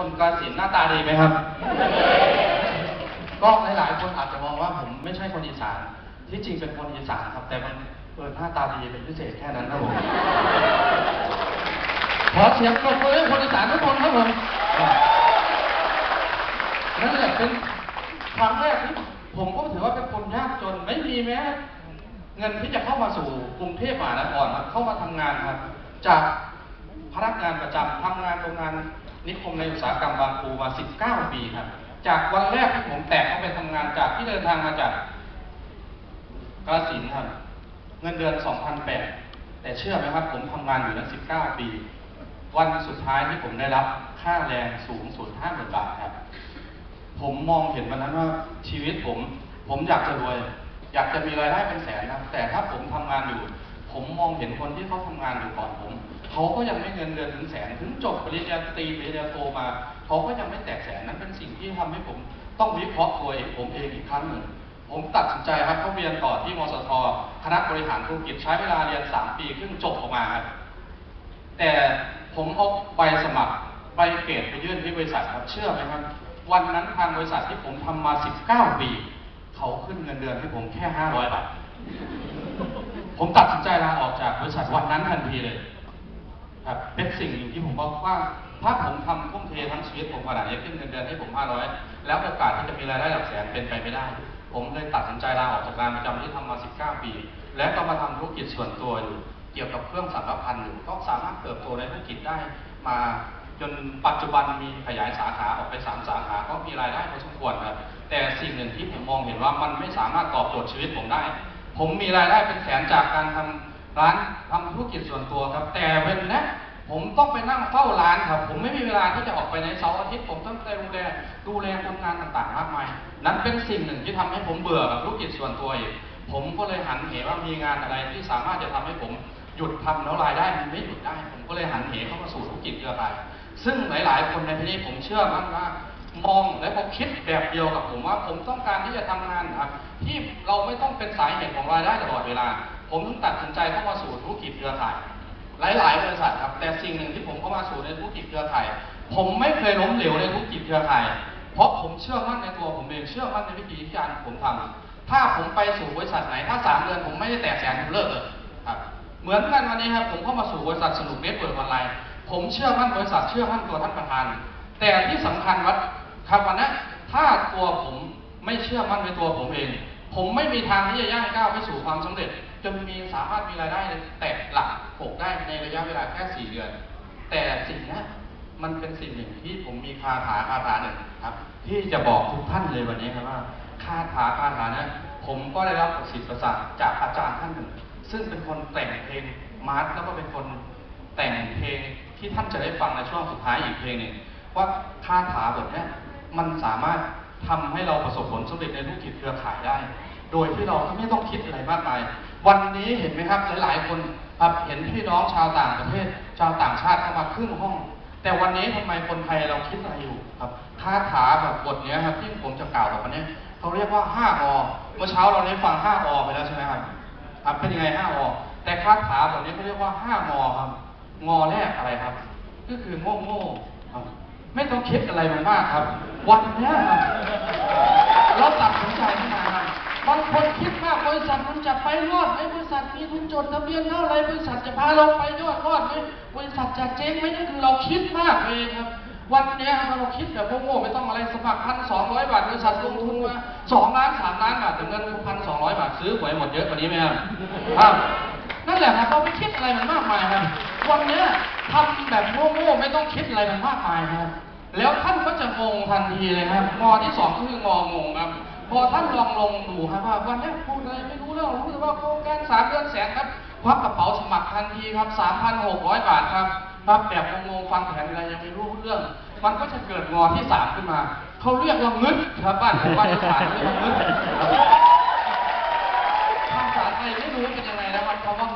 คนกาฬสินหน้าตาดีไหมครับ ก็หลายๆ คนอาจจะมองว่าผมไม่ใช่คนอีสาน ที่จริงเป็นคนอีสานครับ แต่มันเออหน้าตาดีเป็นพิเศษแค่นั้นครับผม ขอเสียงปรบมือให้คนอีสานทุกคนครับผมนั่นแหละเป็นครั้งแรกที่ผมก็ถือว่าเป็นคนยากจนไม่มีแม้เงินที่จะเข้ามาสู่กรุงเทพมหานครครับเข้ามาทำงานครับ จากพนักงานประจำทำงานโรงงาน นิคมในอุตสาหกรรมบางปูมา 19 ปีครับ จากวันแรกที่ผมแตกเข้าไปทำงานจากที่เดินทางมาจากกาฬสินครับ เงินเดือน 2,800 แต่เชื่อไหมครับ ผมทำงานอยู่นั้น19 ปี วันสุดท้ายที่ผมได้รับค่าแรงสูงสุด50,000บาทครับ ผมมองเห็นวันนั้นว่าชีวิตผม ผมอยากจะรวย อยากจะมีรายได้เป็นแสนนะแต่ถ้าผมทำงานอยู่ ผมมองเห็นคนที่เขาทำงานอยู่ก่อนผม เขาก็ยังไม่เงินเดือนถึงแสน ถึงจบปริญญาตรีปริญญาโทมา เขาก็ยังไม่แตกแสน นั้นเป็นสิ่งที่ทำให้ผมต้องวิเคราะห์ตัวเองผมเองอีกครั้งหนึ่ง ผมตัดสินใจครับเข้าเรียนต่อที่มสท คณะบริหารธุรกิจใช้เวลาเรียน 3 ปีครึ่งจบออกมาครับแต่ผมเอาใบสมัครใบเกรดไปยื่นที่บริษัทครับเชื่อไหมครับ วันนั้นทางบริษัทที่ผมทำมา 19 ปี เขาขึ้นเงินเดือนให้ผมแค่ 500 บาท ผมตัดสินใจลาออกจากบริษัทวันนั้นทันทีเลยครับเป็นสิ่งหนึ่งที่ผมบอกว่าถ้าผมทำทุ่มเททั้งชีวิตผมขนาดนี้ขึ้นเงินเดือนให้ผม 500 แล้วโอกาสที่จะมีรายได้หลักแสนเป็นไปไม่ได้ ผมเลยตัดสินใจลาออกจากงานประจำที่ทำมา 19 ปี และก็มาทำธุรกิจส่วนตัวอยู่ เกี่ยวกับเครื่องสังกพันธ์อยู่ก็สามารถเติบโตในธุรกิจได้มาจนปัจจุบันมีขยายสาขาออกไป 3 สาขาก็มีรายได้พอสมควรครับแต่สิ่งหนึ่งที่ผมมองเห็นว่ามันไม่สามารถตอบโจทย์ชีวิตผมได้ ผมมีรายได้เป็นแสนจากการทำร้านทำธุรกิจส่วนตัวครับ แต่เป็นนะผมต้องไปนั่งเฝ้าร้านครับ ผมไม่มีเวลาที่จะออกไปในเสาร์อาทิตย์ผมต้องไปดูแลดูแลคนงานต่างๆมากมายนั้นเป็นสิ่งหนึ่งที่ทำให้ผมเบื่อกับธุรกิจส่วนตัวอีกผมก็เลยหันเหว่ามีงานอะไรที่สามารถจะทำให้ผมหยุดทำแล้วรายได้มันไม่หยุดได้ ผมก็เลยหันเหเข้ามาสู่ธุรกิจเครือข่ายซึ่งหลาย ๆ คนในที่นี้ผมเชื่อมั่นว่า มองและผมคิดแบบเดียวกับผมว่า ผมต้องการที่จะทำงานครับที่เราไม่ต้องเป็นสายเหตุของรายได้ตลอดเวลา ผมถึงตัดสินใจเข้ามาสู่ธุรกิจเครือข่าย หลาย ๆ บริษัทครับแต่สิ่งหนึ่งที่ผมเข้ามาสู่ในธุรกิจเครือข่าย ผมไม่เคยล้มเหลวในธุรกิจเครือข่าย เพราะผมเชื่อมั่นในตัวผมเองเชื่อมั่นในวิธีการผมทำถ้าผมไปสู่บริษัทไหนถ้าสามเดือนผมไม่ได้แตกแสนผมเลิกเลยครับเหมือนกันวันนี้ครับผมเข้ามาสู่บริษัทสนุกเน็ตเวิร์กออนไลน์ผมเชื่อมั่นบริษัทเชื่อมั่นตัวท่านประธาน แต่ที่สำคัญว่า ครับวันนี้ถ้าตัวผมไม่เชื่อมั่นในตัวผมเอง ผมไม่มีทางที่จะย่างก้าวไปสู่ความสำเร็จ จนมีสามารถมีรายได้แตะหลักหกได้ในระยะเวลาแค่สี่เดือน แต่สิ่งนี้มันเป็นสิ่งหนึ่งที่ผมมีคาถาคาถาหนึ่งครับ ที่จะบอกทุกท่านเลยวันนี้ครับว่าคาถาคาถาเนี้ผมก็ได้รับประสิทธิ์ประสาทจากอาจารย์ท่านหนึ่ง ซึ่งเป็นคนแต่งเพลงมาร์ทแล้วก็เป็นคนแต่งเพลงที่ท่านจะได้ฟังในช่วงสุดท้ายอีกเพลงหนึ่งว่าคาถาบทเนี้ย มันสามารถทำให้เราประสบผลสำเร็จในธุรกิจเครือข่ายได้ โดยที่เราไม่ต้องคิดอะไรมากมาย วันนี้เห็นไหมครับหลาย ๆ คนครับเห็นพี่น้องชาวต่างประเทศ ชาวต่างชาติเข้ามาครึ่งห้อง แต่วันนี้ทำไมคนไทยเราคิดอะไรอยู่ครับคาถาแบบบทเนี้ยครับที่ผมจะกล่าวต่อไปนี้เขาเรียกว่าห้าอเมื่อเช้าเราได้ฟังห้าอไปแล้วใช่ไหมครับครับเป็นยังไงห้าอแต่คาถาแบบนี้เขาเรียกว่าห้างอครับ งอแรกอะไรครับ ก็คือโง่โง่ครับ ไม่ต้องคิดอะไรมันมากครับ วันเนี้ยเราตัดสินใจขึ้นมาครับบางคนคิดมากบริษัทมันจะไปรอดไหมบริษัทมีทุนจดทะเบียนเท่าไรบริษัทจะพาเราไปยอดรอดไหมบริษัทจะเจ๊งไหมนี่คือเราคิดมากเลยครับ วันเนี้ยครับเราคิดแบบโง่ๆไม่ต้องอะไรสมัครพันสองร้อยบาทบริษัทลงทุนมาสองล้านสามล้านบาทแต่เงินพันสองร้อยบาทซื้อหวยหมดเยอะกว่านี้ไหมครับ นั่นแหละครับเราไม่คิดอะไรมันมากมายครับวันนี้ทำแบบโง่ๆไม่ต้องคิดอะไรมันมากมายครับแล้วท่านก็จะงงทันทีเลยครับงอที่สองก็คืององงครับ พอท่านลองลงดูครับว่าวันนี้พูดอะไรไม่รู้เรื่องรู้แต่ว่าโครงการสามเดือนแสนครับควักกระเป๋าสมัครทันทีครับสามพันหกร้อยบาทครับครับแบบงงๆฟังแผนอะไรยังไม่รู้เรื่อง มันก็จะเกิดงอที่สามขึ้นมา เขาเรียกว่างึดครับบ้านผมบ้านอีสานเรียกว่างึด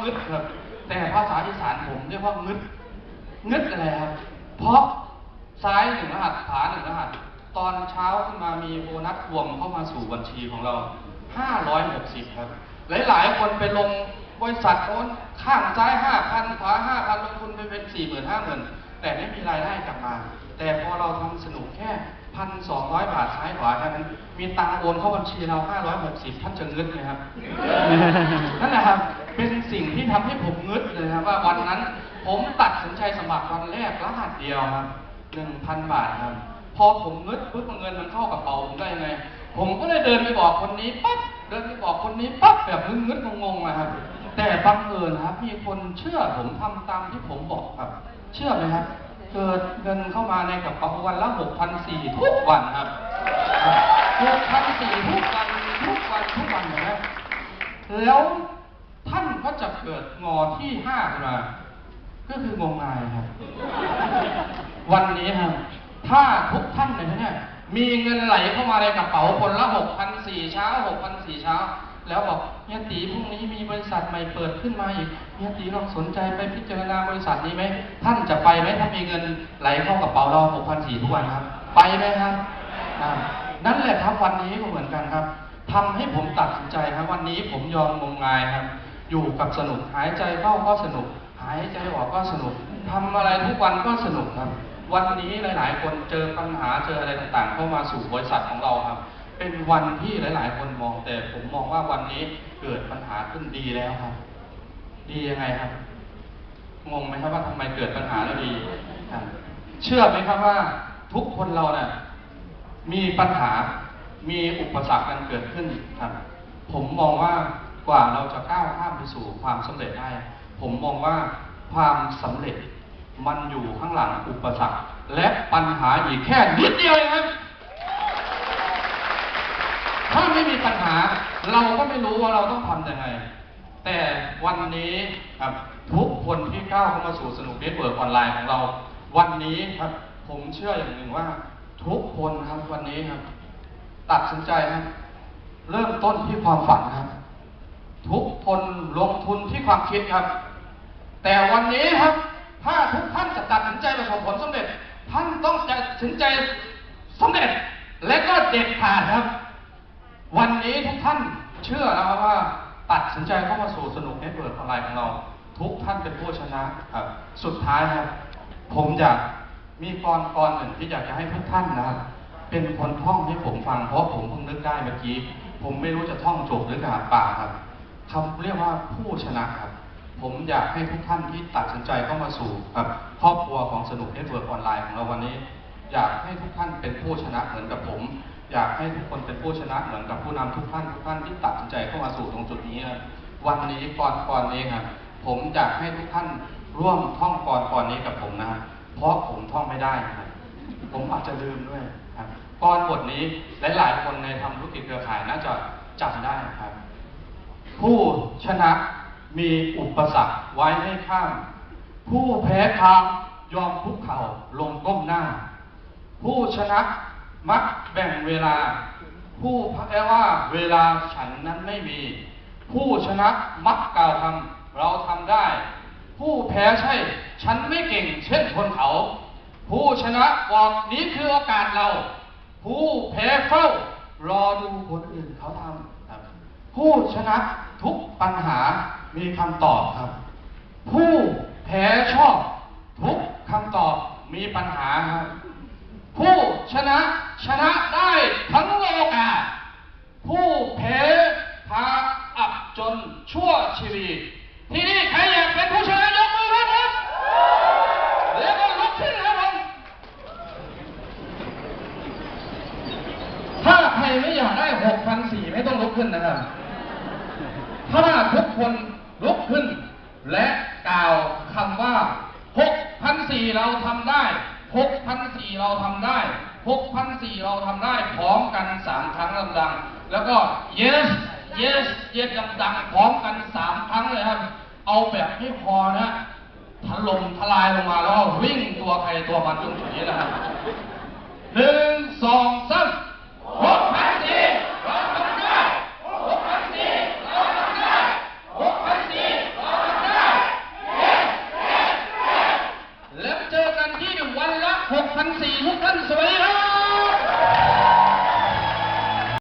งึดครับ แต่ภาษาอีสานผมเรียกว่างึดงึดอะไรครับ เพราะซ้ายหนึ่งรหัสขวาหนึ่งรหัส ตอนเช้าขึ้นมามีโบนัสรวมเข้ามาสู่บัญชีของเรา 560 ครับ หลายๆ คนไปลงบริษัทโน้นข้างซ้าย 5,000 ขวา 5,000 ลงทุนไปเป็น 4 50,000 แต่ไม่มีรายได้กลับมา แต่พอเราทำสนุกแค่ พันสองร้อยบาทซ้ายขวาแค่นั้นมีตังค์โอนเข้าบัญชีเราห้าร้อยหกสิบท่านจะงึดไหมครับ นั่นแหละครับ เป็นสิ่งที่ทำให้ผมงึดเลยครับ ว่าวันนั้น ผมตัดสินใจสมัครวันแรกรหัสเดียวครับหนึ่งพันบาทครับ พอผมงึดปุ๊บเงินมันเข้ากระเป๋าผมได้ยังไง ผมก็เลยเดินไปบอกคนนี้ปั๊บเดินไปบอกคนนี้ปั๊บแบบงึดงึดๆงงๆนะครับ แต่บังเอิญครับ มีคนเชื่อผมทำตามที่ผมบอกครับ เชื่อไหมครับ เกิดเงินเข้ามาในกระเป๋าวันละหกพันสี่ทุกวันครับหกพันสี่ทุกวัน ทุกวัน ทุกวันนะแล้วท่านก็จะเกิดงอที่ห้าขึ้นมา ก็คืองมงายครับ วันนี้ครับ ถ้าทุกท่านในที่เนี่ย มีเงินไหลเข้ามาในกระเป๋าคนละหกพันสี่เช้าหกพันสี่เช้า แล้วบอกเฮียตีพรุ่งนี้มีบริษัทใหม่เปิดขึ้นมาอีกเฮียตีลองสนใจไปพิจารณาบริษัทนี้ไหมท่านจะไปไหมถ้ามีเงินไหลเข้ากระเป๋าเราหกพันสี่ทุกวันครับ ไปไหมครับนั่นแหละครับวันนี้ก็เหมือนกันครับทำให้ผมตัดสินใจครับ วันนี้ผมยอมงมงายครับ อยู่กับสนุกหายใจเข้าก็สนุก หายใจออกก็สนุกทำอะไรทุกวันก็สนุกครับ วันนี้หลาย ๆ คนเจอปัญหาเจออะไรต่างๆ เข้ามาสู่บริษัทของเราครับ เป็นวันที่หลาย ๆ คนมองแต่ผมมองว่าวันนี้เกิดปัญหาขึ้นดีแล้วครับ ดียังไงครับ งงไหมครับว่าทำไมเกิดปัญหาแล้วดีเชื่อไหมครับว่าทุกคนเราเนี่ยมีปัญหา มีอุปสรรคกันเกิดขึ้นครับ ผมมองว่ากว่าเราจะก้าวข้ามไปสู่ความสำเร็จได้ ผมมองว่าความสำเร็จมันอยู่ข้างหลังอุปสรรค และปัญหาอีกแค่นิดเดียวเองครับ ถ้าไม่มีปัญหา เราก็ไม่รู้ว่าเราต้องทำยังไง แต่วันนี้ครับทุกคนที่ก้าวเข้ามาสู่สนุกเน็ตเวิร์กออนไลน์ของเรา วันนี้ครับผมเชื่ออย่างหนึ่งว่า ทุกคนครับวันนี้ครับ ตัดสินใจครับเริ่มต้นที่ความฝันครับ ทุกคนลงทุนที่ความคิดครับ แต่วันนี้ครับ ถ้าทุกท่านจะตัดสินใจประสบผลสำเร็จ ท่านต้องตัดสินใจสำเร็จ และก็เด็ดขาดครับ วันนี้ทุกท่านเชื่อนะครับว่าตัดสินใจเข้ามาสู่สนุกเน็ตเวิร์กออนไลน์ของเรา ทุกท่านเป็นผู้ชนะครับสุดท้ายครับ ผมอยากมีกรกรหนึ่งที่อยากจะให้ทุกท่านนะครับเป็นคนท่องให้ผมฟังเพราะผมเพิ่งนึกได้เมื่อกี้ ผมไม่รู้จะท่องจบหรือกระดาปากครับคำเรียกว่าผู้ชนะครับ ผมอยากให้ทุกท่านที่ตัดสินใจเข้ามาสู่ครับครอบครัวของสนุกเน็ตเวิร์กออนไลน์ของเราวันนี้ อยากให้ทุกท่านเป็นผู้ชนะเหมือนกับผม อยากให้ทุกคนเป็นผู้ชนะเหมือนกับผู้นำทุกท่านทุกท่านที่ตัดสินใจเข้ามาสู่ตรงจุดนี้วันนี้ก่อนก่อนนี้ครับผมอยากให้ทุกท่านร่วมท่องก่อนก่อนนี้กับผมนะเพราะผมท่องไม่ได้ครับผมอาจจะลืมด้วยครับก่อนบทนี้หลาย ๆ คนในทำธุรกิจเครือข่ายน่าจะจำได้ครับ ผู้ชนะมีอุปสรรคไว้ให้ข้าม ผู้แพ้ทางยอมคุกเข่าลงก้มหน้า ผู้ชนะ มักแบ่งเวลา ผู้แพ้ว่าเวลาฉันนั้นไม่มี ผู้ชนะมักกล่าวคำเราทำได้ ผู้แพ้ใช่ ฉันไม่เก่งเช่นคนเขา ผู้ชนะบอกนี้คือโอกาสเรา ผู้แพ้เฝ้ารอดูคนอื่นเขาทำครับ ผู้ชนะทุกปัญหามีคำตอบครับ ผู้แพ้ชอบ ทุกคำตอบมีปัญหาครับ ผู้ชนะ ชนะได้ทั้งโอกาสผู้แพ้พาอับจนชั่วชีวิตที่นี่ใครอยากเป็นผู้ชนะยกมือครับผมแล้วก็ลุกขึ้นครับผมถ้าใครไม่อยากได้หกพันสี่ไม่ต้องลุกขึ้นนะครับ ถ้าทุกคนลุกขึ้น และกล่าวคำว่าหกพันสี่เราทำได้หกพันสี่เราทำได้ 6,004เราทำได้พร้อมกันสามครั้งดังๆแล้วก็ yes yes yes ดังๆพร้อมกันสามครั้งเลยครับ เอาแบบให้พอนะถล่มทลายลงมาแล้วก็วิ่งตัวใครตัวมันตรงจุดนี้นะครับ